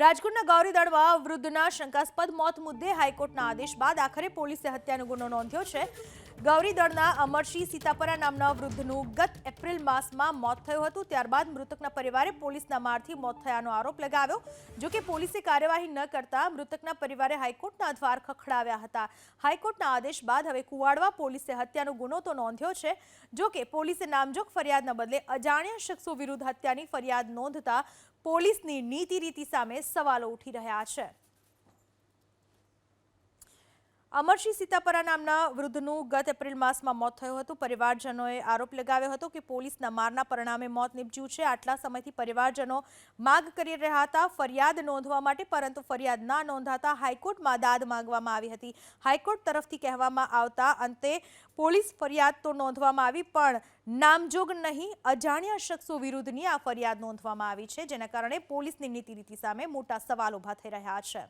રાજકોટના ગૌરીદળમાં વૃદ્ધના શંકાસ્પદ મોત મુદ્દે હાઈકોર્ટના આદેશ બાદ આખરે પોલીસે હત્યાનો ગુનો નોંધ્યો છે. ગૌરીદળના અમરસિંહ સીતાપરા નામના વૃદ્ધનું ગત એપ્રિલ માસમાં મોત થયું હતું. ત્યારબાદ મૃતકના પરિવારે પોલીસના મારથી મોત થયાનો આરોપ લગાવ્યો. જો કે પોલીસે કાર્યવાહી ન કરતા મૃતકના પરિવારે હાઈકોર્ટના દ્વાર ખખડાવ્યા હતા. હાઈકોર્ટના આદેશ બાદ હવે કુવાડવા પોલીસે હત્યાનો ગુનો તો નોંધ્યો છે. જો કે પોલીસે નામજોગ ફરિયાદના બદલે અજાણ્યા શખ્સો વિરુદ્ધ હત્યાની ફરિયાદ નોંધતા પોલીસની નીતિ રીતિ સામે સવાલો ઉઠી રહ્યા છે. અમરસિંહ સીતાપરા નામના વૃદ્ધનું ગત એપ્રિલ માસમાં મોત થયું હતું. પરિવારજનોએ આરોપ લગાવ્યો હતો કે પોલીસના મારના પરિણામે મોત નીપજ્યું છે. આટલા સમયથી પરિવારજનો માગ કરી રહ્યા હતા. ફરિયાદ નોંધવા માટે, પરંતુ ફરિયાદ ના નોંધાતા હાઈકોર્ટમાં દાદ માંગવામાં આવી હતી. હાઈકોર્ટ તરફથી કહેવામાં આવતા અંતે પોલીસ ફરિયાદ તો નોંધવામાં આવી, પણ નામજોગ નહીં. અજાણ્યા શખ્સો વિરુદ્ધની આ ફરિયાદ નોંધવામાં આવી છે, જેના કારણે પોલીસની નીતિ સામે મોટા સવાલ ઊભા થઈ રહ્યા છે.